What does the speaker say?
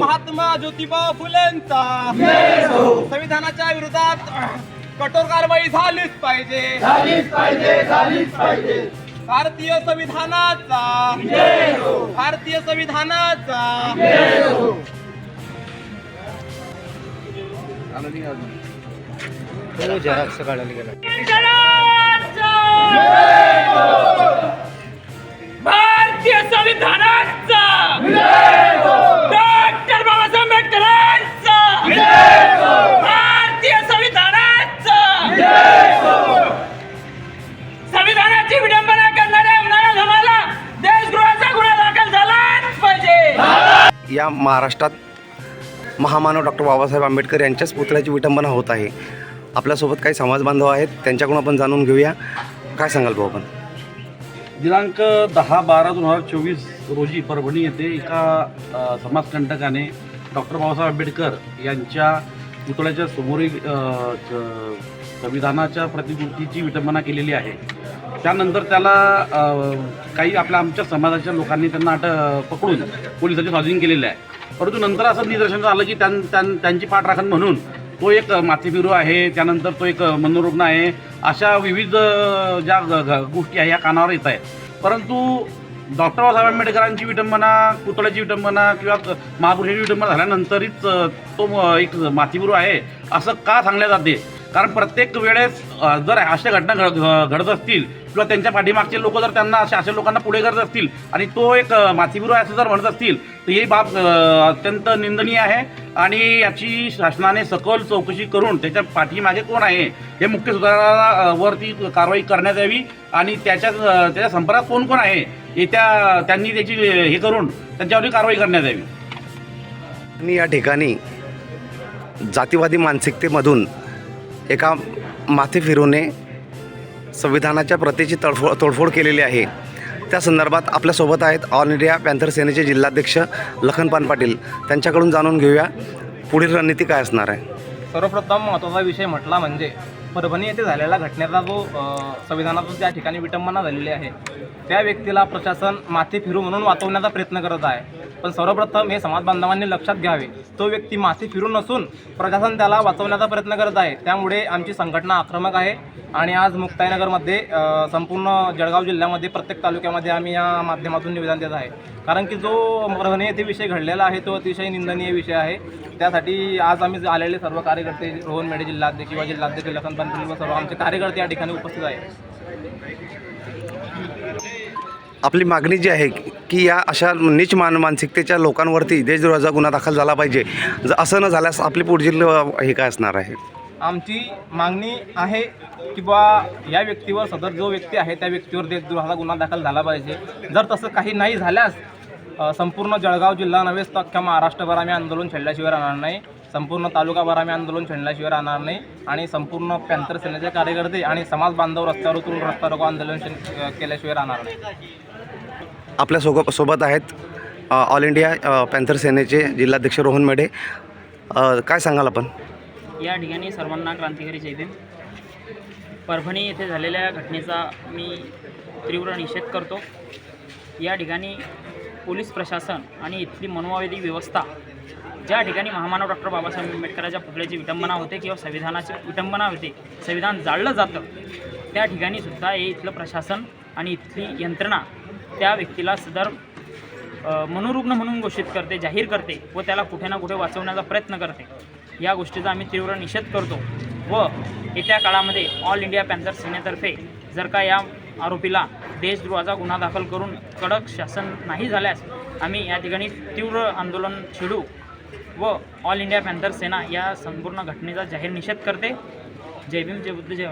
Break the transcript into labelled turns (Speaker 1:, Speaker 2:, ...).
Speaker 1: महात्मा ज्योतिबा फुलेंचा. संविधानाच्या विरोधात कठोर कारवाई झालीच पाहिजे.
Speaker 2: झालीच पाहिजे झालीच पाहिजे.
Speaker 1: भारतीय संविधानाचा. भारतीय संविधानाचा.
Speaker 3: भारतीय
Speaker 4: या महाराष्ट्रात महामानव डॉक्टर बाबासाहेब आंबेडकर यांच्याच पुतळ्याची विटंबना होत आहे. आपल्यासोबत काही समाज बांधव आहेत त्यांच्याकडून आपण जाणून घेऊया. काय सांगाल भाऊ आपण?
Speaker 5: दिनांक दहा बारा दोन हजार चोवीस रोजी परभणी येथे एका समाजकंटकाने डॉक्टर बाबासाहेब आंबेडकर यांच्या पुतळ्याच्या समोरील च- संविधानाच्या प्रतिकृतीची विटंबना केलेली आहे. त्यानंतर त्याला काही आपल्या आमच्या समाजाच्या लोकांनी त्यांना अटक पकडून पोलिसांची लॉजिंग केलेलं आहे. परंतु नंतर असं निदर्शन आलं की त्यां त्यां- त्यांची पाठराखण म्हणून तो एक मातीबिरू आहे त्यानंतर तो एक मनोरुग्ण आहे अशा विविध ज्या ग- गोष्टी आहे या कानावर येत आहेत. परंतु डॉक्टर बाबासाहेब आंबेडकरांची विटंबना पुतळ्याची विटंबना किंवा महापुरुषाची विटंबना झाल्यानंतरच तो एक माथेफिरू आहे असं का सांगल्या जाते? कारण प्रत्येक वेळेस जर अशा घटना घड घ- घडत असतील किंवा त्यांच्या पाठीमागचे लोक जर त्यांना अशा अशा लोकांना पुढे करत असतील आणि तो एक अ, आहे असं जर म्हणत असतील तर ही बाब अत्यंत निंदनीय आहे. आणि याची शासनाने सखोल चौकशी करून त्याच्या पाठीमागे कोण आहे हे मुख्य सुधारणा वरती कारवाई करण्यात यावी. आणि त्याच्या त्याच्या संपर्कात कोण कोण आहे येत्या त्यांनी त्याची हे करून त्यांच्यावरती कारवाई करण्यात यावी.
Speaker 4: आणि या ठिकाणी जातीवादी मानसिकतेमधून एका माथे फिरवणे संविधानाच्या प्रतीची तडफोड तोडफोड केलेली आहे. त्या संदर्भात आपल्यासोबत आहेत ऑल इंडिया पॅन्थर सेनेचे जिल्हाध्यक्ष लखनपान पाटील. त्यांच्याकडून जाणून घेऊया पुढील रणनीती काय असणार आहे?
Speaker 1: सर्वप्रथम महत्त्वाचा विषय म्हटला म्हणजे परभणी येथे झालेला घटनेचा जो संविधानातून त्या ठिकाणी विटंबना झालेली आहे त्या व्यक्तीला प्रशासन माथी फिरू म्हणून वाचवण्याचा प्रयत्न करत आहे. पण सर्वप्रथम हे समाज बांधवांनी लक्षात घ्यावे. तो व्यक्ती माथी फिरून नसून प्रशासन त्याला वाचवण्याचा प्रयत्न करत आहे. त्यामुळे आमची संघटना आक्रमक आहे आणि आज मुक्ताईनगरमध्ये संपूर्ण जळगाव जिल्ह्यामध्ये प्रत्येक तालुक्यामध्ये आम्ही या माध्यमातून निवेदन देत आहे. कारण की जो परभणी येथे विषय घडलेला आहे तो अतिशय निंदनीय विषय आहे. त्यासाठी आज आम्ही आलेले सर्व कार्यकर्ते रोहन मेढे जिल्हाध्यक्ष किंवा जिल्हाध्यक्ष लखन सर्व आमचे कार्यकर्ते या ठिकाणी उपस्थित आहेत.
Speaker 4: आपली मागणी जी आहे की या अशा नीच मान मानसिकतेच्या लोकांवरती देशद्रोहाचा गुन्हा दाखल झाला पाहिजे. जर असं न झाल्यास आपली पुढील अ, हे काय असणार आहे?
Speaker 1: आमची मागणी आहे की बा या व्यक्तीवर सदर जो व्यक्ती आहे त्या व्यक्तीवर देशद्रोहाचा गुन्हा दाखल झाला पाहिजे. जर तसं काही नाही झाल्यास संपूर्ण जळगाव जिल्हा नव्हेच तर अख्ख्या महाराष्ट्रभर आम्ही आंदोलन छेडल्याशिवाय राहणार नाही. संपूर्ण तालुकाभर आम्ही आंदोलन छेडल्याशिवाय राहणार नाही आणि संपूर्ण पॅन्थर सेनेचे कार्यकर्ते आणि समाज बांधव रस्त्यावर उतरून रस्ता रोको आंदोलन केल्याशिवाय राहणार नाही.
Speaker 4: आपल्यासोबत सोबत आहेत ऑल इंडिया पॅन्थर सेनेचे जिल्हाध्यक्ष रोहन मेढे. काय सांगाल आपण?
Speaker 3: या ठिकाणी सर्वांना क्रांतिकारी जय भीम. परभणी येथे झालेल्या घटनेचा मी तीव्र निषेध करतो. या ठिकाणी पोलीस प्रशासन आणि इथली मनोवादी व्यवस्था ज्या ठिकाणी महामानव डॉक्टर बाबासाहेब आंबेडकरांच्या पुतळ्याची विटंबना होते किंवा संविधानाची विटंबना होते संविधान जाळलं जातं त्या ठिकाणी सुद्धा हे इथलं प्रशासन आणि इथली यंत्रणा त्या व्यक्तीला सदर मनोरुग्ण म्हणून घोषित करते जाहीर करते व त्याला कुठे ना कुठे वाचवण्याचा प्रयत्न करते. या गोष्टीचा आम्ही तीव्र निषेध करतो व येत्या काळामध्ये ऑल इंडिया पॅन्थर सेनेतर्फे जर का या आरोपीला देशद्रोहाचा गुन्हा दाखल करून कडक शासन नाही झाल्यास आम्ही या ठिकाणी तीव्र आंदोलन छेडू. व ऑल इंडिया पॅन्थर सेना या संपूर्ण घटनेचा जाहीर निषेध करते. जय भीम जय बुद्ध जय